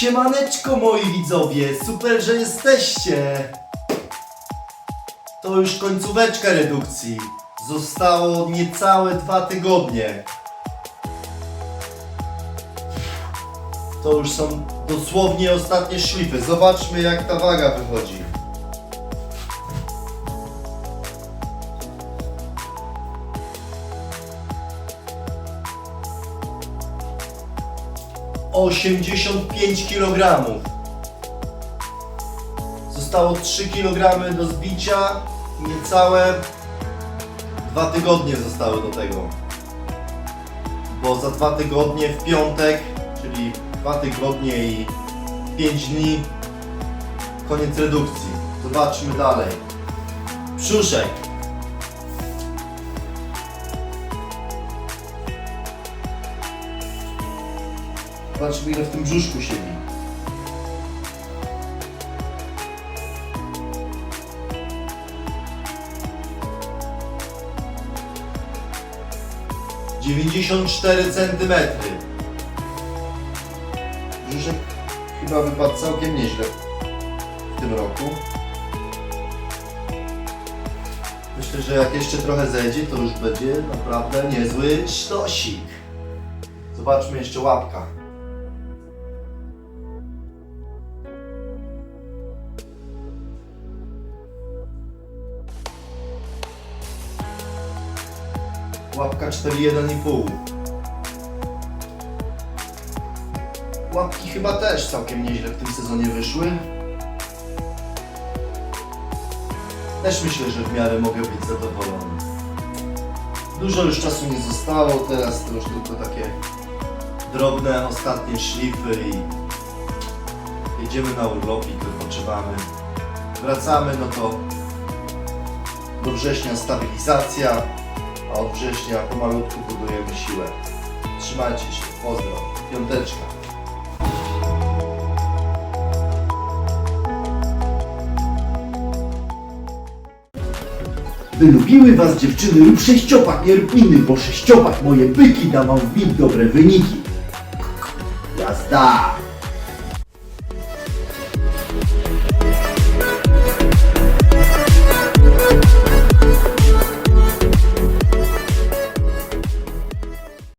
Siemaneczko moi widzowie, super, że jesteście! To już końcóweczka redukcji. Zostało niecałe dwa tygodnie. To już są dosłownie ostatnie szlify. Zobaczmy jak ta waga wychodzi. Osiemdziesiąt pięć kilogramów. Zostało 3 kg do zbicia. Niecałe dwa tygodnie zostały do tego. Bo za dwa tygodnie w piątek, czyli dwa tygodnie i 5 dni, koniec redukcji. Zobaczmy dalej. Brzuszek. Zobaczmy ile w tym brzuszku siedzi. Dziewięćdziesiąt cztery centymetry. Brzuszek chyba wypadł całkiem nieźle w tym roku. Myślę, że jak jeszcze trochę zejdzie, to już będzie naprawdę niezły sztosik. Zobaczmy jeszcze łapka. Łapka 4,1,5. Łapki chyba też całkiem nieźle w tym sezonie wyszły. Też myślę, że w miarę mogę być zadowolony. Dużo już czasu nie zostało, teraz to już tylko takie drobne, ostatnie szlify i jedziemy na urlop i wypoczywamy. Wracamy, no to do września stabilizacja, a od września pomalutku budujemy siłę. Trzymajcie się, pozdro, piąteczka. Wylubiły was dziewczyny lub sześciopak, miny, bo sześciopak moje byki da wam w dobre wyniki. Jazda!